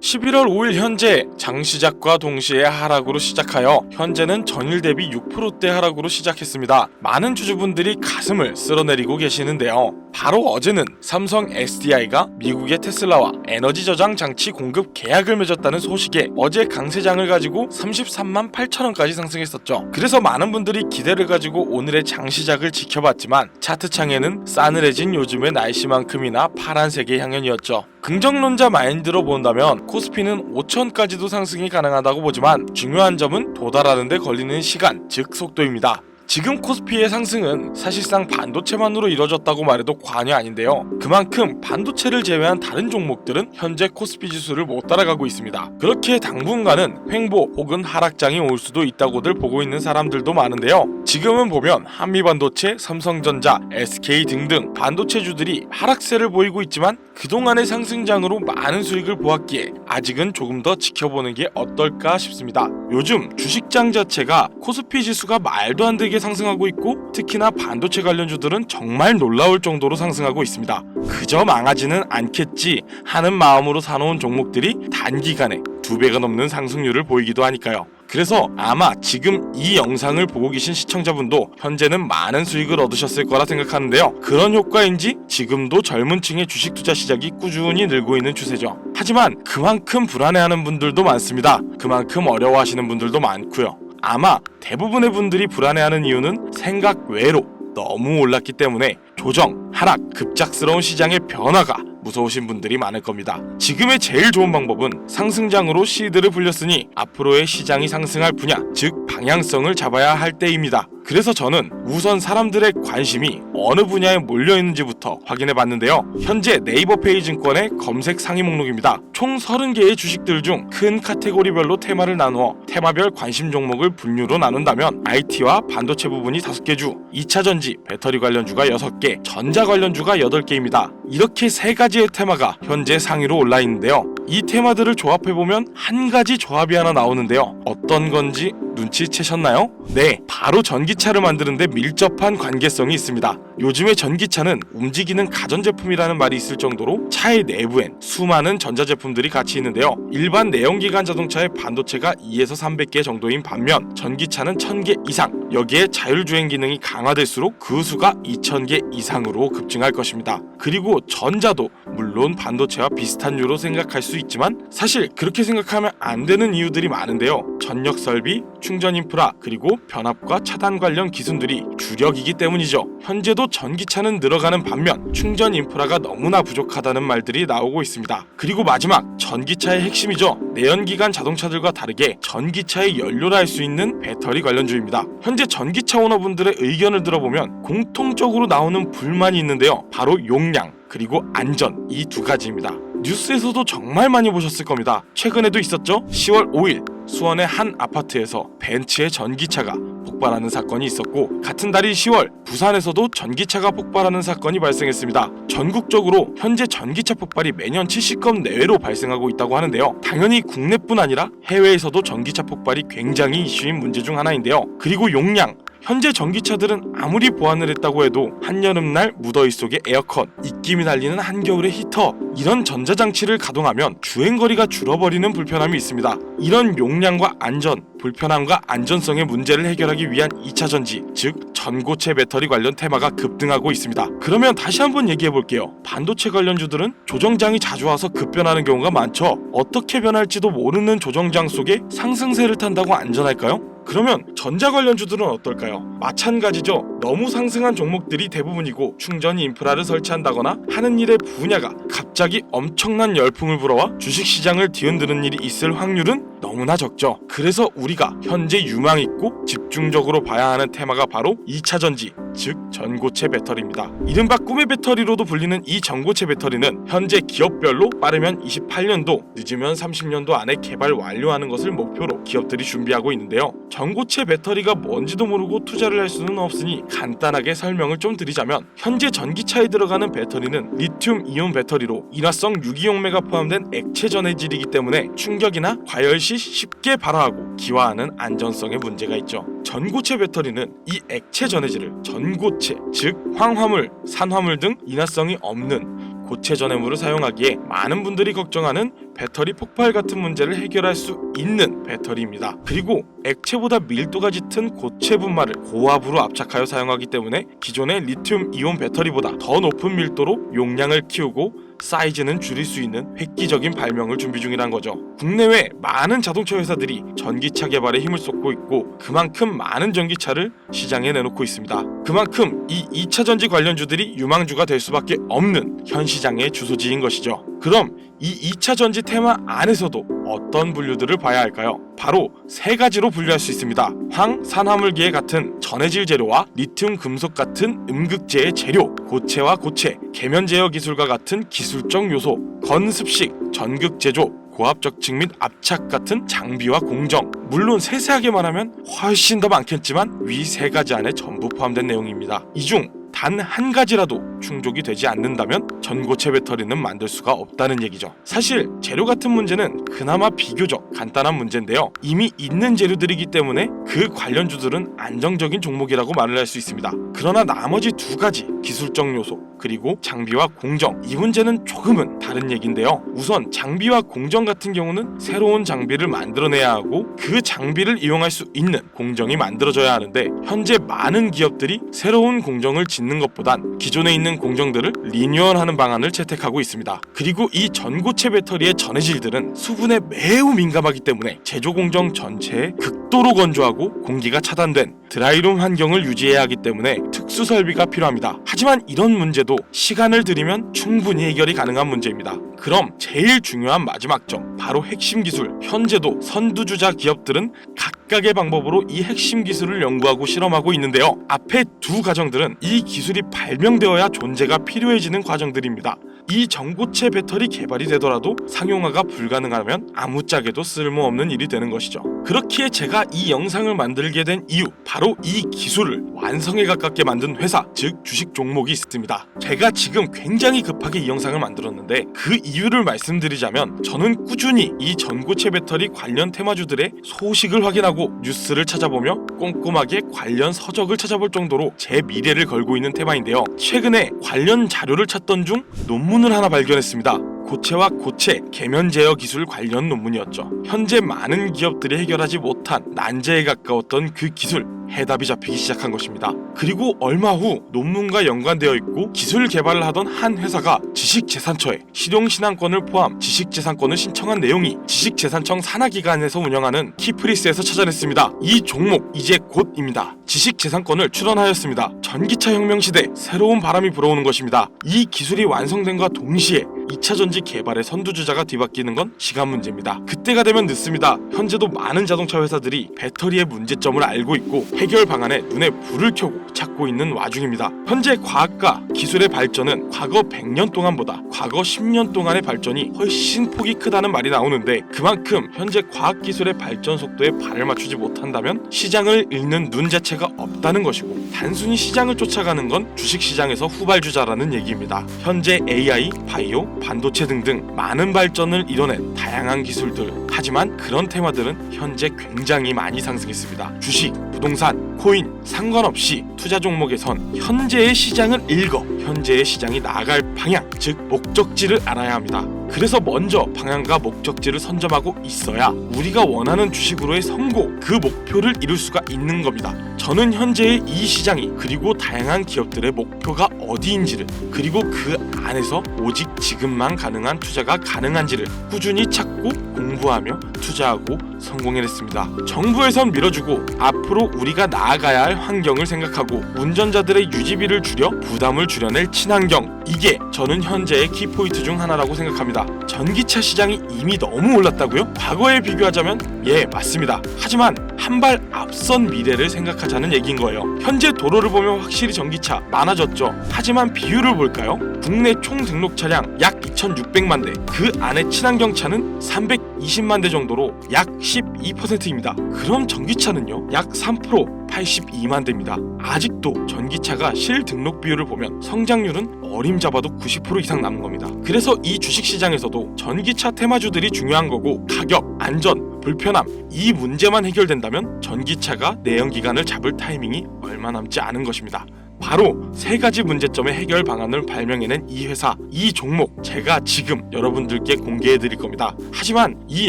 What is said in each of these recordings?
11월 5일 현재 장시작과 동시에 하락으로 시작하여 현재는 전일 대비 6%대 하락으로 시작했습니다. 많은 주주분들이 가슴을 쓸어내리고 계시는데요. 바로 어제는 삼성 SDI가 미국의 테슬라와 에너지 저장 장치 공급 계약을 맺었다는 소식에 어제 강세장을 가지고 33만 8천 원까지 상승했었죠. 그래서 많은 분들이 기대를 가지고 오늘의 장시작을 지켜봤지만 차트창에는 싸늘해진 요즘의 날씨만큼이나 파란색의 향연이었죠. 긍정론자 마인드로 본다면 코스피는 5천까지도 상승이 가능하다고 보지만 중요한 점은 도달하는 데 걸리는 시간, 즉 속도입니다. 지금 코스피의 상승은 사실상 반도체만으로 이뤄졌다고 말해도 과언이 아닌데요. 그만큼 반도체를 제외한 다른 종목들은 현재 코스피 지수를 못 따라가고 있습니다. 그렇게 당분간은 횡보 혹은 하락장이 올 수도 있다고들 보고 있는 사람들도 많은데요. 지금은 보면 한미반도체, 삼성전자, SK 등등 반도체주들이 하락세를 보이고 있지만 그동안의 상승장으로 많은 수익을 보았기에 아직은 조금 더 지켜보는 게 어떨까 싶습니다. 요즘 주식장 자체가 코스피 지수가 말도 안 되게 상승하고 있고 특히나 반도체 관련주들은 정말 놀라울 정도로 상승하고 있습니다. 그저 망하지는 않겠지 하는 마음으로 사놓은 종목들이 단기간에 두 배가 넘는 상승률을 보이기도 하니까요. 그래서 아마 지금 이 영상을 보고 계신 시청자분도 현재는 많은 수익을 얻으셨을 거라 생각하는데요. 그런 효과인지 지금도 젊은 층의 주식 투자 시작이 꾸준히 늘고 있는 추세죠. 하지만 그만큼 불안해하는 분들도 많습니다. 그만큼 어려워하시는 분들도 많고요. 아마 대부분의 분들이 불안해하는 이유는 생각 외로 너무 올랐기 때문에 조정, 하락, 급작스러운 시장의 변화가 무서우신 분들이 많을 겁니다. 지금의 제일 좋은 방법은 상승장으로 시드를 불렸으니 앞으로의 시장이 상승할 분야, 즉 방향성을 잡아야 할 때입니다. 그래서 저는 우선 사람들의 관심이 어느 분야에 몰려 있는지부터 확인해 봤는데요. 현재 네이버 페이 증권의 검색 상위 목록입니다. 총 30개의 주식들 중 큰 카테고리별로 테마를 나누어 테마별 관심 종목을 분류로 나눈다면 IT와 반도체 부분이 5개 주, 2차 전지, 배터리 관련주가 6개, 전자 관련주가 8개입니다. 이렇게 세 가지의 테마가 현재 상위로 올라 있는데요. 이 테마들을 조합해 보면 한 가지 조합이 하나 나오는데요. 어떤 건지 눈치채셨나요? 네, 바로 전기차를 만드는데 밀접한 관계성이 있습니다. 요즘의 전기차는 움직이는 가전제품이라는 말이 있을 정도로 차의 내부엔 수많은 전자제품들이 같이 있는데요. 일반 내연기관 자동차의 반도체가 2에서 300개 정도인 반면 전기차는 1000개 이상, 여기에 자율주행 기능이 강화될수록 그 수가 2000개 이상으로 급증할 것입니다. 그리고 전자도 물론 반도체와 비슷한 유로 생각할 수 있지만 사실 그렇게 생각하면 안 되는 이유들이 많은데요. 전력 설비, 충전 인프라, 그리고 변압과 차단 관련 기술들이 주력이기 때문이죠. 현재도 전기차는 늘어가는 반면 충전 인프라가 너무나 부족하다는 말들이 나오고 있습니다. 그리고 마지막 전기차의 핵심이죠. 내연기관 자동차들과 다르게 전기차의 연료라 할 수 있는 배터리 관련주입니다. 현재 전기차 오너분들의 의견을 들어보면 공통적으로 나오는 불만이 있는데요. 바로 용량 그리고 안전 이 두 가지입니다. 뉴스에서도 정말 많이 보셨을 겁니다. 최근에도 있었죠. 10월 5일 수원의 한 아파트에서 벤츠의 전기차가 폭발하는 사건이 있었고 같은 달인 10월 부산에서도 전기차가 폭발하는 사건이 발생했습니다. 전국적으로 현재 전기차 폭발이 매년 70건 내외로 발생하고 있다고 하는데요. 당연히 국내뿐 아니라 해외에서도 전기차 폭발이 굉장히 이슈인 문제 중 하나인데요. 그리고 용량 현재 전기차들은 아무리 보완을 했다고 해도 한여름날 무더위 속에 에어컨, 입김이 날리는 한겨울의 히터 이런 전자장치를 가동하면 주행거리가 줄어버리는 불편함이 있습니다. 이런 용량과 안전, 불편함과 안전성의 문제를 해결하기 위한 2차 전지, 즉 전고체 배터리 관련 테마가 급등하고 있습니다. 그러면 다시 한번 얘기해 볼게요. 반도체 관련주들은 조정장이 자주 와서 급변하는 경우가 많죠. 어떻게 변할지도 모르는 조정장 속에 상승세를 탄다고 안전할까요? 그러면 전자 관련주들은 어떨까요? 마찬가지죠. 너무 상승한 종목들이 대부분이고 충전 인프라를 설치한다거나 하는 일의 분야가 갑자기 엄청난 열풍을 불어와 주식 시장을 뒤흔드는 일이 있을 확률은 너무나 적죠. 그래서 우리가 현재 유망 있고 집중적으로 봐야 하는 테마가 바로 2차 전지, 즉 전고체 배터리입니다. 이른바 꿈의 배터리로도 불리는 이 전고체 배터리는 현재 기업별로 빠르면 28년도, 늦으면 30년도 안에 개발 완료하는 것을 목표로 기업들이 준비하고 있는데요. 전고체 배터리가 뭔지도 모르고 투자를 할 수는 없으니 간단하게 설명을 좀 드리자면 현재 전기차에 들어가는 배터리는 리튬 이온 배터리로 인화성 유기용매가 포함된 액체 전해질이기 때문에 충격이나 과열 시 쉽게 발화하고 기화하는 안전성에 문제가 있죠. 전고체 배터리는 이 액체 전해질을 전고체, 즉 황화물, 산화물 등 인화성이 없는 고체 전해물을 사용하기에 많은 분들이 걱정하는 배터리 폭발 같은 문제를 해결할 수 있는 배터리입니다. 그리고 액체보다 밀도가 짙은 고체 분말을 고압으로 압착하여 사용하기 때문에 기존의 리튬 이온 배터리보다 더 높은 밀도로 용량을 키우고 사이즈는 줄일 수 있는 획기적인 발명을 준비 중이란 거죠. 국내외 많은 자동차 회사들이 전기차 개발에 힘을 쏟고 있고 그만큼 많은 전기차를 시장에 내놓고 있습니다. 그만큼 이 2차 전지 관련주들이 유망주가 될 수밖에 없는 현 시장의 주소지인 것이죠. 그럼 이 2차 전지 테마 안에서도 어떤 분류들을 봐야 할까요? 바로 세 가지로 분류할 수 있습니다. 황, 산화물기에 같은 전해질 재료와 리튬 금속 같은 음극재의 재료, 고체와 고체, 계면 제어 기술과 같은 기술적 요소, 건습식, 전극 제조, 고압적 측및 압착 같은 장비와 공정. 물론 세세하게 말하면 훨씬 더 많겠지만 위 세 가지 안에 전부 포함된 내용입니다. 이중 단 한 가지라도 충족이 되지 않는다면 전고체 배터리는 만들 수가 없다는 얘기죠. 사실 재료 같은 문제는 그나마 비교적 간단한 문제인데요. 이미 있는 재료들이기 때문에 그 관련주들은 안정적인 종목이라고 말을 할 수 있습니다. 그러나 나머지 두 가지 기술적 요소 그리고 장비와 공정 이 문제는 조금은 다른 얘기인데요. 우선 장비와 공정 같은 경우는 새로운 장비를 만들어내야 하고 그 장비를 이용할 수 있는 공정이 만들어져야 하는데 현재 많은 기업들이 새로운 공정을 짓는 것보단 기존에 있는 공정들을 리뉴얼하는 방안을 채택하고 있습니다. 그리고 이 전고체 배터리의 전해질들은 수분에 매우 민감하기 때문에 제조 공정 전체에 극도로 건조하고 공기가 차단된 드라이룸 환경을 유지해야 하기 때문에 특수 설비가 필요합니다. 하지만 이런 문제도 시간을 들이면 충분히 해결이 가능한 문제입니다. 그럼 제일 중요한 마지막 점 바로 핵심 기술. 현재도 선두주자 기업들은 각각의 방법으로 이 핵심 기술을 연구하고 실험하고 있는데요. 앞에 두 과정들은 이 기술이 발명되어야 존재가 필요해지는 과정들입니다. 이 전고체 배터리 개발이 되더라도 상용화가 불가능하면 아무짝에도 쓸모없는 일이 되는 것이죠. 그렇기에 제가 이 영상을 만들게 된 이유 바로 이 기술을 완성에 가깝게 만든 회사 즉 주식 종목이 있습니다. 제가 지금 굉장히 급하게 이 영상을 만들었는데 그 이유를 말씀드리자면 저는 꾸준히 이 전고체 배터리 관련 테마주들의 소식을 확인하고 뉴스를 찾아보며 꼼꼼하게 관련 서적을 찾아볼 정도로 제 미래를 걸고 있는 테마인데요. 최근에 관련 자료를 찾던 중 논문을 하나 발견했습니다. 고체와 고체 계면 제어 기술 관련 논문이었죠. 현재 많은 기업들이 해결하지 못한 난제에 가까웠던 그 기술 해답이 잡히기 시작한 것입니다. 그리고 얼마 후 논문과 연관되어 있고 기술 개발을 하던 한 회사가 지식재산처에 실용신앙권을 포함 지식재산권을 신청한 내용이 지식재산청 산하기관에서 운영하는 키프리스에서 찾아냈습니다. 이 종목 이제 곧입니다. 지식재산권을 출원하였습니다. 전기차 혁명 시대 새로운 바람이 불어오는 것입니다. 이 기술이 완성된과 동시에 2차 전지 개발의 선두주자가 뒤바뀌는 건 시간 문제입니다. 그때가 되면 늦습니다. 현재도 많은 자동차 회사들이 배터리의 문제점을 알고 있고 해결 방안에 눈에 불을 켜고 찾고 있는 와중입니다. 현재 과학과 기술의 발전은 과거 100년 동안보다 과거 10년 동안의 발전이 훨씬 폭이 크다는 말이 나오는데 그만큼 현재 과학 기술의 발전 속도에 발을 맞추지 못한다면 시장을 읽는 눈 자체가 없다는 것이고 단순히 시장을 쫓아가는 건 주식 시장에서 후발주자라는 얘기입니다. 현재 AI, 바이오, 반도체 등등 많은 발전을 이뤄낸 다양한 기술들 하지만 그런 테마들은 현재 굉장히 많이 상승했습니다. 주식, 부동산, 코인 상관없이 투자 종목에선 현재의 시장을 읽어 현재의 시장이 나아갈 방향, 즉 목적지를 알아야 합니다. 그래서 먼저 방향과 목적지를 선점하고 있어야 우리가 원하는 주식으로의 성공, 그 목표를 이룰 수가 있는 겁니다. 저는 현재의 이 시장이 그리고 다양한 기업들의 목표가 어디인지를 그리고 그 안에서 오직 지금만 가능한 투자가 가능한지를 꾸준히 찾고 공부하며 투자하고 성공해냈습니다. 정부에선 밀어주고 앞으로 우리가 나아가야 할 환경을 생각하고 운전자들의 유지비를 줄여 부담을 줄여낼 친환경 이게 저는 현재의 키포인트 중 하나라고 생각합니다. 전기차 시장이 이미 너무 올랐다고요? 과거에 비교하자면 예 맞습니다. 하지만 한 발 앞선 미래를 생각하자는 얘기인 거예요. 현재 도로를 보면 확실히 전기차 많아졌죠. 하지만 비율을 볼까요? 국내 총 등록 차량 약 2,600만 대, 그 안에 친환경 차는 320만 대 정도로 약 12%입니다. 그럼 전기차는요? 약 3% 82만 대입니다. 아직도 전기차가 실 등록 비율을 보면 성장률은 어림잡아도 90% 이상 남은 겁니다. 그래서 이 주식 시장에서도 전기차 테마주들이 중요한 거고 가격, 안전, 불편함 이 문제만 해결된다면 전기차가 내연 기관을 잡을 타이밍이 얼마 남지 않은 것입니다. 바로 세 가지 문제점의 해결 방안을 발명해낸 이 회사, 이 종목 제가 지금 여러분들께 공개해 드릴 겁니다. 하지만 이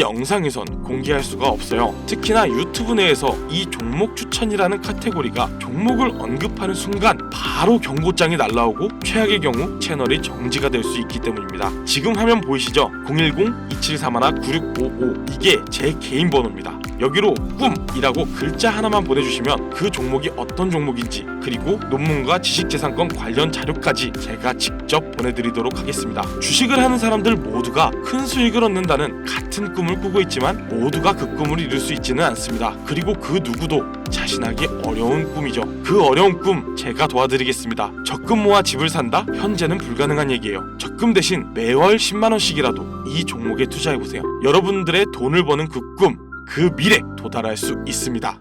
영상에선 공개할 수가 없어요. 특히나 유튜브 내에서 이 종목 추천이라는 카테고리가 종목을 언급하는 순간 바로 경고장이 날라오고 최악의 경우 채널이 정지가 될 수 있기 때문입니다. 지금 화면 보이시죠? 010-2731-9655 이게 제 개인 번호입니다. 여기로 꿈이라고 글자 하나만 보내주시면 그 종목이 어떤 종목인지 그리고 논문과 지식재산권 관련 자료까지 제가 직접 보내드리도록 하겠습니다. 주식을 하는 사람들 모두가 큰 수익을 얻는다는 같은 꿈을 꾸고 있지만 모두가 그 꿈을 이룰 수 있지는 않습니다. 그리고 그 누구도 자신하기 어려운 꿈이죠. 그 어려운 꿈 제가 도와드리겠습니다. 적금 모아 집을 산다? 현재는 불가능한 얘기예요. 적금 대신 매월 10만 원씩이라도 이 종목에 투자해 보세요. 여러분들의 돈을 버는 그 꿈, 그 미래 도달할 수 있습니다.